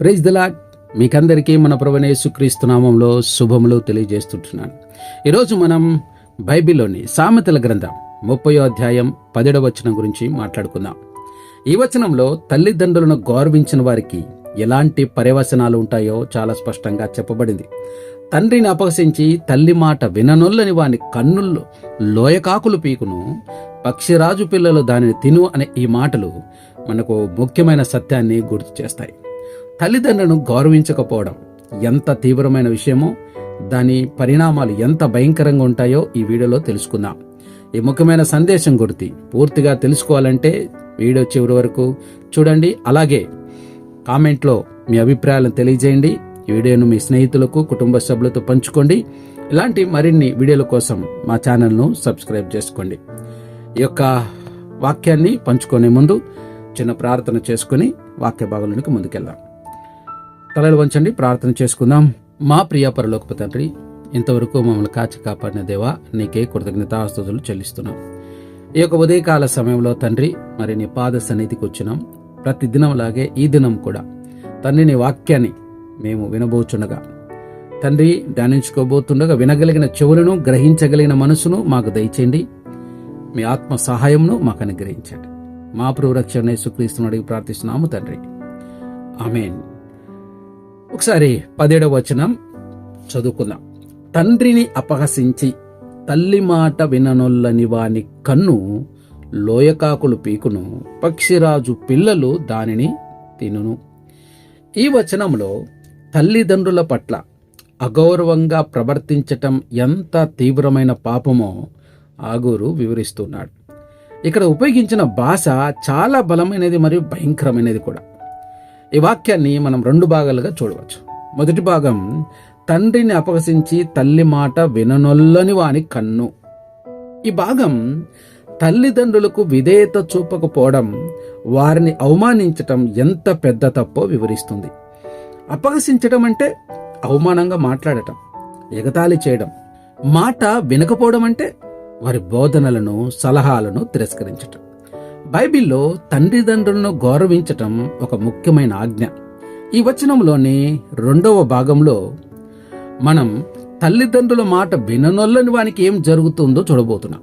Praise the మీకందరికీ మన ప్రభునేసుక్రీస్తు నామంలో శుభములు తెలియజేస్తుంటున్నాను. ఈరోజు మనం బైబిల్లోని సామెతల గ్రంథం ముప్పయో అధ్యాయం పదిహేడవ వచనం గురించి మాట్లాడుకుందాం. ఈ వచనంలో తల్లిదండ్రులను గౌరవించిన వారికి ఎలాంటి పర్యవసనాలు ఉంటాయో చాలా స్పష్టంగా చెప్పబడింది. తండ్రిని అపహసించి తల్లి మాట విననొల్లని వాని కన్నుల్లో లోయకాకులు పీకును పక్షిరాజు పిల్లలు దానిని తిను అనే ఈ మాటలు మనకు ముఖ్యమైన సత్యాన్ని గుర్తు చేస్తాయి. తల్లిదండ్రులను గౌరవించకపోవడం ఎంత తీవ్రమైన విషయమో దాని పరిణామాలు ఎంత భయంకరంగా ఉంటాయో ఈ వీడియోలో తెలుసుకుందాం. ఈ ముఖ్యమైన సందేశం గుర్తి. పూర్తిగా తెలుసుకోవాలంటే వీడియో చివరి వరకు చూడండి. అలాగే కామెంట్లో మీ అభిప్రాయాలను తెలియజేయండి. ఈ వీడియోను మీ స్నేహితులకు కుటుంబ సభ్యులతో పంచుకోండి. ఇలాంటి మరిన్ని వీడియోల కోసం మా ఛానల్ను సబ్స్క్రైబ్ చేసుకోండి. ఈ యొక్క వాక్యాన్ని పంచుకునే ముందు చిన్న ప్రార్థన చేసుకుని వాక్య భాగంలోనికి ముందుకెళ్దాం. తలలు వంచండి ప్రార్థన చేసుకుందాం. మా ప్రియ పరలోకపు తండ్రి ఇంతవరకు మమ్మల్ని కాచి కాపాడిన దేవా నీకే కృతజ్ఞతాస్తుతులు చెల్లిస్తున్నాం. ఈ యొక్క ఉదయకాల సమయంలో తండ్రి మరి నీ పాద సన్నిధికి వచ్చినాం. ప్రతి దినంలాగే ఈ దినం కూడా తండ్రి నీ వాక్యాన్ని మేము వినబోచుండగా తండ్రి ధ్యానించుకోబోతుండగా వినగలిగిన చెవులను గ్రహించగలిగిన మనసును మాకు దయచేయండి. మీ ఆత్మ సహాయంను మాకు అనుగ్రహించండి. మా ప్రభురక్షణ సుక్రీస్తున్నాడికి ప్రార్థిస్తున్నాము తండ్రి. ఆమెన్. ఒకసారి పదిహేడవ వచనం చదువుకుందాం. తండ్రిని అపహసించి తల్లి మాట విననొల్లని వాని కన్ను లోయకాకులు పీకును పక్షిరాజు పిల్లలు దానిని తినును. ఈ వచనంలో తల్లిదండ్రుల పట్ల అగౌరవంగా ప్రవర్తించటం ఎంత తీవ్రమైన పాపమో ఆగూరు వివరిస్తున్నాడు. ఇక్కడ ఉపయోగించిన భాష చాలా బలమైనది మరియు భయంకరమైనది కూడా. ఈ వాక్యాన్ని మనం రెండు భాగాలుగా చూడవచ్చు. మొదటి భాగం తండ్రిని అపహసించి తల్లి మాట విననొల్లని వాని కన్ను. ఈ భాగం తల్లిదండ్రులకు విధేయత చూపకపోవడం వారిని అవమానించటం ఎంత పెద్ద తప్పో వివరిస్తుంది. అపహసించడం అంటే అవమానంగా మాట్లాడటం ఎగతాళి చేయడం. మాట వినకపోవడం అంటే వారి బోధనలను సలహాలను తిరస్కరించటం. బైబిల్లో తండ్రిదండ్రులను గౌరవించటం ఒక ముఖ్యమైన ఆజ్ఞ. ఈ వచనంలోని రెండవ భాగంలో మనం తల్లిదండ్రుల మాట విననొల్లని వానికి ఏం జరుగుతుందో చూడబోతున్నాం.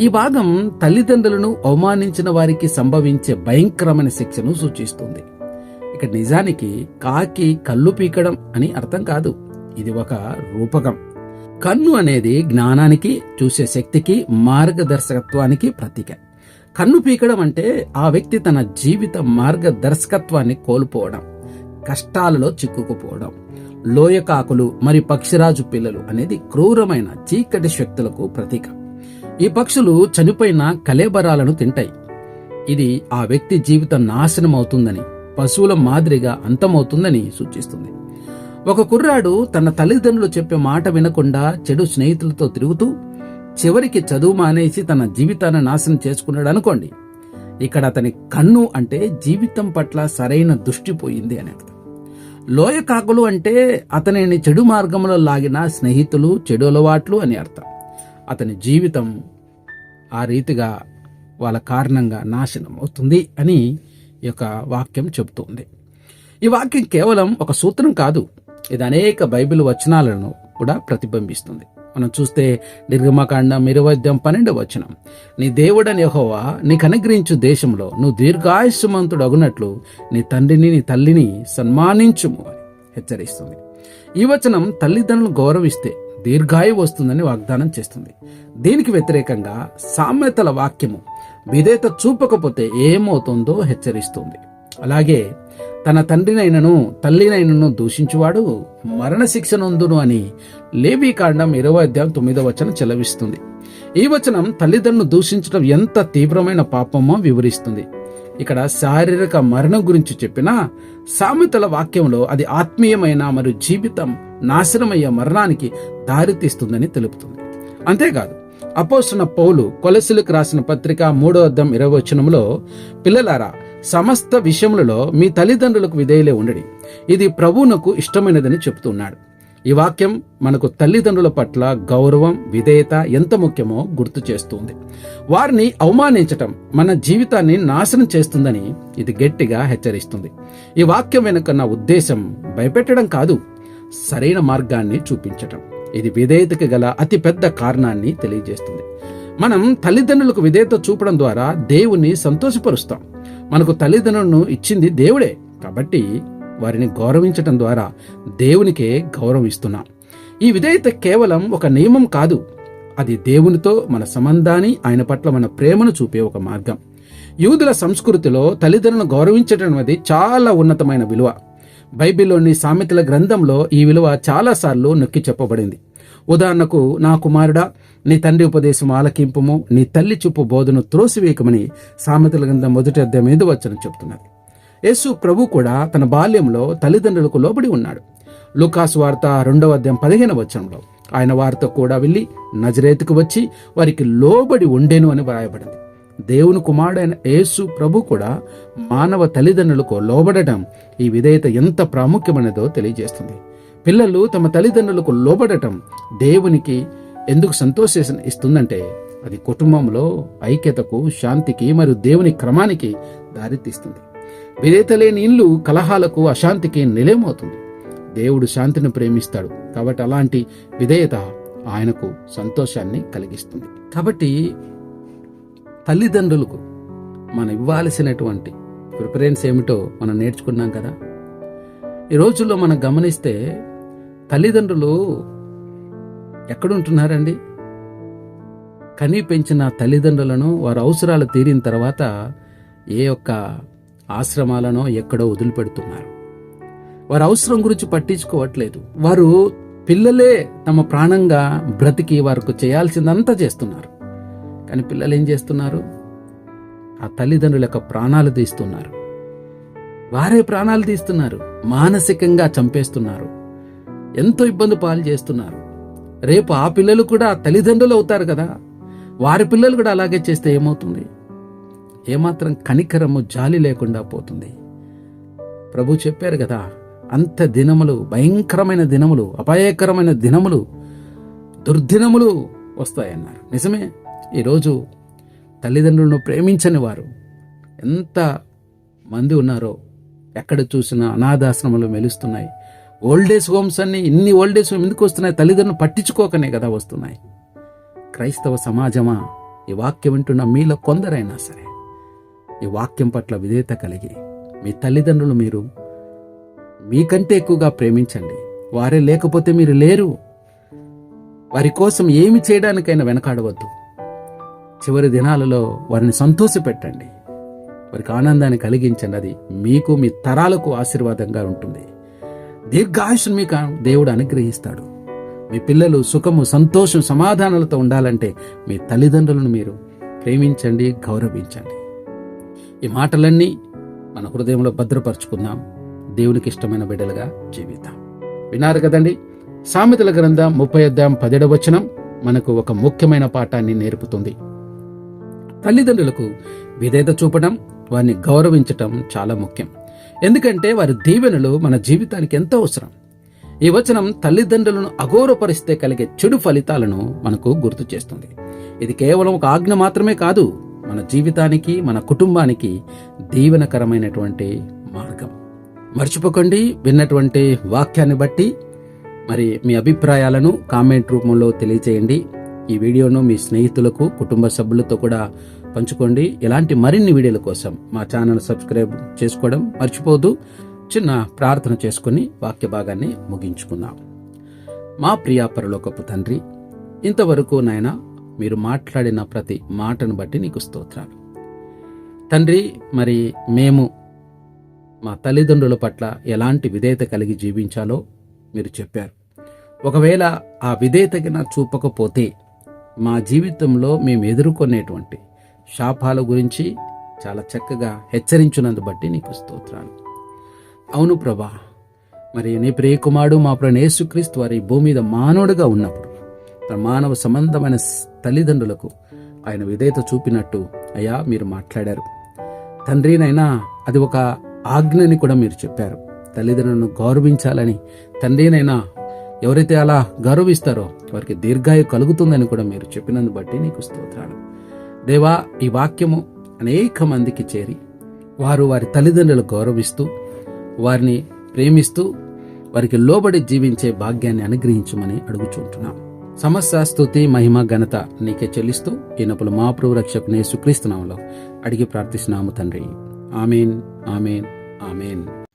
ఈ భాగం తల్లిదండ్రులను అవమానించిన వారికి సంభవించే భయంకరమైన శిక్షను సూచిస్తుంది. ఇక నిజానికి కాకి కళ్ళు పీకడం అని అర్థం కాదు. ఇది ఒక రూపకం. కన్ను అనేది జ్ఞానానికి చూసే శక్తికి మార్గదర్శకత్వానికి ప్రతీక. కన్ను పీకడం అంటే ఆ వ్యక్తి తన జీవిత మార్గదర్శకత్వాన్ని కోల్పోవడం కష్టాలలో చిక్కుకుపోవడం. లోయకాకులు మరి పక్షిరాజు పిల్లలు అనేది క్రూరమైన చీకటి శక్తులకు ప్రతీక. ఈ పక్షులు చనిపోయిన కలేబరాలను తింటాయి. ఇది ఆ వ్యక్తి జీవితం నాశనం అవుతుందని పశువుల మాదిరిగా అంతమవుతుందని సూచిస్తుంది. ఒక కుర్రాడు తన తల్లిదండ్రులు చెప్పే మాట వినకుండా చెడు స్నేహితులతో తిరుగుతూ చివరికి చదువు మానేసి తన జీవితాన్ని నాశనం చేసుకున్నాడు అనుకోండి. ఇక్కడ అతని కన్ను అంటే జీవితం పట్ల సరైన దృష్టి పోయింది అని అర్థం. లోయ కాకులు అంటే అతనిని చెడు మార్గంలో లాగిన స్నేహితులు చెడు అలవాట్లు అని అర్థం. అతని జీవితం ఆ రీతిగా వాళ్ళ కారణంగా నాశనం అవుతుంది అని ఈ యొక్క వాక్యం చెబుతుంది. ఈ వాక్యం కేవలం ఒక సూత్రం కాదు. ఇది అనేక బైబిల్ వచనాలను కూడా ప్రతిబింబిస్తుంది. మనం చూస్తే నిర్గమకాండం ఇరవద్యం పన్నెండు వచనం. నీ దేవుడని యహోవా నీకు అనుగ్రహించు దేశంలో నువ్వు దీర్ఘాయుష్మంతుడు అగునట్లు నీ తండ్రిని నీ తల్లిని సన్మానించుము అని హెచ్చరిస్తుంది. ఈ వచనం తల్లిదండ్రులను గౌరవిస్తే దీర్ఘాయు వస్తుందని వాగ్దానం చేస్తుంది. దీనికి వ్యతిరేకంగా సామెతల వాక్యము విధేత చూపకపోతే ఏమవుతుందో హెచ్చరిస్తుంది. అలాగే తన తండ్రినైనను తల్లినైనను దూషించువాడు మరణశిక్ష నొందును అని లేవీ కాండం ఇరవై అధ్యాయం తొమ్మిదవ వచనం చెలవిస్తుంది. ఈ వచనం తల్లిదండ్రులను దూషించడం ఎంత తీవ్రమైన పాపమో వివరిస్తుంది. ఇక్కడ శారీరక మరణం గురించి చెప్పిన సామెతల వాక్యంలో అది ఆత్మీయమైన మరియు జీవితం నాశనమయ్యే మరణానికి దారితీస్తుందని తెలుపుతుంది. అంతేకాదు అపోసిన పౌలు కొలసిలకు రాసిన పత్రిక మూడో అద్దం ఇరవై వచనంలో పిల్లలారా సమస్త విషయములలో మీ తల్లిదండ్రులకు విధేయులే ఉండడి. ఇది ప్రభువునకు ఇష్టమైనదని చెప్తున్నాడు. ఈ వాక్యం మనకు తల్లిదండ్రుల పట్ల గౌరవం విధేయత ఎంత ముఖ్యమో గుర్తు చేస్తుంది. వారిని అవమానించటం మన జీవితాన్ని నాశనం చేస్తుందని ఇది గట్టిగా హెచ్చరిస్తుంది. ఈ వాక్యం వెనుకన్న ఉద్దేశం భయపెట్టడం కాదు సరైన మార్గాన్ని చూపించటం. ఇది విధేయతకి గల అతిపెద్ద కారణాన్ని తెలియజేస్తుంది. మనం తల్లిదండ్రులకు విధేయత చూపడం ద్వారా దేవుణ్ణి సంతోషపరుస్తాం. మనకు తల్లిదండ్రులను ఇచ్చింది దేవుడే. కాబట్టి వారిని గౌరవించటం ద్వారా దేవునికే గౌరవిస్తున్నాం ఈ విధేయత కేవలం ఒక నియమం కాదు. అది దేవునితో మన సంబంధాన్ని ఆయన పట్ల మన ప్రేమను చూపే ఒక మార్గం. యూదుల సంస్కృతిలో తల్లిదండ్రులను గౌరవించడం అనేది చాలా ఉన్నతమైన విలువ. బైబిల్లోని సామెతల గ్రంథంలో ఈ విలువ చాలాసార్లు నొక్కి చెప్పబడింది. ఉదాహరణకు నా కుమారుడా నీ తండ్రి ఉపదేశం ఆలకింపుము నీ తల్లి చూపు బోధను త్రోసివేయకమని సామెతల కింద మొదటి అధ్యాయం ఐదు వచనం చెప్తున్నది. యేసు ప్రభు కూడా తన బాల్యంలో తల్లిదండ్రులకు లోబడి ఉన్నాడు. లుకాస్ వార్త రెండవ అధ్యాయం పదిహేను వచనంలో ఆయన వారితో కూడా వెళ్ళి నజరేతుకు వచ్చి వారికి లోబడి ఉండేను అని వ్రాయబడింది. దేవుని కుమారుడైన యేసు ప్రభు కూడా మానవ తల్లిదండ్రులకు లోబడటం ఈ విధేయత ఎంత ప్రాముఖ్యమైనదో తెలియజేస్తుంది. పిల్లలు తమ తల్లిదండ్రులకు లోబడటం దేవునికి ఎందుకు సంతోషం ఇస్తుందంటే అది కుటుంబంలో ఐక్యతకు శాంతికి మరియు దేవుని క్రమానికి దారితీస్తుంది. విధేయత లేని ఇల్లు కలహాలకు అశాంతికి నిలయమవుతుంది. దేవుడు శాంతిని ప్రేమిస్తాడు కాబట్టి అలాంటి విధేయత ఆయనకు సంతోషాన్ని కలిగిస్తుంది. కాబట్టి తల్లిదండ్రులకు మనం ఇవ్వాల్సినటువంటి ప్రిఫరెన్స్ ఏమిటో మనం నేర్చుకున్నాం కదా. ఈ రోజుల్లో మనం గమనిస్తే తల్లిదండ్రులు ఎక్కడుంటున్నారండి? కనీ పెంచిన తల్లిదండ్రులను వారి అవసరాలు తీరిన తర్వాత ఏ ఒక్క ఆశ్రమాలనో ఎక్కడో వదిలిపెడుతున్నారు. వారి అవసరం గురించి పట్టించుకోవట్లేదు. వారు పిల్లలే తమ ప్రాణంగా బ్రతికి వారికి చేయాల్సిందంతా చేస్తున్నారు. కానీ పిల్లలు ఏం చేస్తున్నారు? ఆ తల్లిదండ్రుల యొక్క ప్రాణాలు తీస్తున్నారు. వారే ప్రాణాలు తీస్తున్నారు. మానసికంగా చంపేస్తున్నారు. ఎంతో ఇబ్బంది పాలు చేస్తున్నారు. రేపు ఆ పిల్లలు కూడా తల్లిదండ్రులు అవుతారు కదా. వారి పిల్లలు కూడా అలాగే చేస్తే ఏమవుతుంది? ఏమాత్రం కనికరము జాలి లేకుండా పోతుంది. ప్రభు చెప్పారు కదా అంత దినములు భయంకరమైన దినములు అపాయకరమైన దినములు దుర్దినములు వస్తాయన్నారు. నిజమే ఈరోజు తల్లిదండ్రులను ప్రేమించని వారు ఎంత మంది ఉన్నారో ఎక్కడ చూసినా అనాథాశ్రమాలు మెలుస్తున్నాయి. ఓల్డేజ్ హోమ్స్ అన్ని ఇన్ని ఓల్డేజ్ హోమ్ ఎందుకు వస్తున్నాయి? తల్లిదండ్రులు పట్టించుకోకనే కదా వస్తున్నాయి. క్రైస్తవ సమాజమా? ఈ వాక్యం వింటున్న మీలో కొందరైనా సరే ఈ వాక్యం పట్ల విధేయత కలిగి మీ తల్లిదండ్రులు మీరు మీకంటే ఎక్కువగా ప్రేమించండి. వారే లేకపోతే మీరు లేరు. వారి కోసం ఏమి చేయడానికైనా వెనకాడవద్దు. చివరి దినాలలో వారిని సంతోషపెట్టండి వారికి ఆనందాన్ని కలిగించండి. అది మీకు మీ తరాలకు ఆశీర్వాదంగా ఉంటుంది. దీర్ఘాయుషుని మీకు దేవుడు అనుగ్రహిస్తాడు. మీ పిల్లలు సుఖము సంతోషం సమాధానాలతో ఉండాలంటే మీ తల్లిదండ్రులను మీరు ప్రేమించండి గౌరవించండి. ఈ మాటలన్నీ మన హృదయంలో భద్రపరుచుకుందాం. దేవునికి ఇష్టమైన బిడ్డలుగా జీవితాం విన్నారు కదండి? సామెతల గ్రంథం ముప్పై అధ్యాయం పదిహేడవ వచనం మనకు ఒక ముఖ్యమైన పాఠాన్ని నేర్పుతుంది. తల్లిదండ్రులకు విధేయత చూపడం వారిని గౌరవించటం చాలా ముఖ్యం. ఎందుకంటే వారి దీవెనలు మన జీవితానికి ఎంతో అవసరం. ఈ వచనం తల్లిదండ్రులను అఘోరపరిస్తే కలిగే చెడు ఫలితాలను మనకు గుర్తు చేస్తుంది. ఇది కేవలం ఒక ఆజ్ఞ మాత్రమే కాదు మన జీవితానికి మన కుటుంబానికి దీవెనకరమైనటువంటి మార్గం. మర్చిపోకండి విన్నటువంటి వాక్యాన్ని బట్టి మరి మీ అభిప్రాయాలను కామెంట్ రూపంలో తెలియచేయండి. ఈ వీడియోను మీ స్నేహితులకు కుటుంబ సభ్యులతో కూడా పంచుకోండి. ఇలాంటి మరిన్ని వీడియోల కోసం మా ఛానల్ సబ్స్క్రైబ్ చేసుకోవడం మర్చిపోదు. చిన్న ప్రార్థన చేసుకుని వాక్య భాగాన్ని ముగించుకుందాం. మా ప్రియ పరలోకపు తండ్రి ఇంతవరకు నాయన మీరు మాట్లాడిన ప్రతి మాటను బట్టి నీకు స్తోత్రాలు. తండ్రి మరి మేము మా తల్లిదండ్రుల పట్ల ఎలాంటి విధేయత కలిగి జీవించాలో మీరు చెప్పారు. ఒకవేళ ఆ విధేయతగిన చూపకపోతే మా జీవితంలో మేము ఎదుర్కొనేటువంటి శాపాల గురించి చాలా చక్కగా హెచ్చరించినందు బట్టి నీకు స్తోత్రాలు. అవును ప్రభా మరి నీ ప్రియకుమారుడు మా ప్రణ యేసుక్రీస్తు వారి భూమి మీద మానవుడుగా ఉన్నప్పుడు తన మానవ సంబంధమైన తల్లిదండ్రులకు ఆయన విధేయత చూపినట్టు అయ్యా మీరు మాట్లాడారు. తండ్రినైనా అది ఒక ఆజ్ఞని కూడా మీరు చెప్పారు. తల్లిదండ్రులను గౌరవించాలని తండ్రినైనా ఎవరైతే అలా గౌరవిస్తారో వారికి దీర్ఘాయు కలుగుతుందని కూడా మీరు చెప్పినందు బట్టి నీకు స్తోత్రాలు. దేవా ఈ వాక్యము అనేక మందికి చేరి వారు వారి తల్లిదండ్రులు గౌరవిస్తూ వారిని ప్రేమిస్తూ వారికి లోబడి జీవించే భాగ్యాన్ని అనుగ్రహించమని అడుగుచుంటున్నాం. సమస్య స్థుతి మహిమ ఘనత నీకే చెల్లిస్తూ ఈనప్పుడు మా ప్రభు రక్షకుని అడిగి ప్రార్థిస్తున్నాము తండ్రి. Amen amen amen.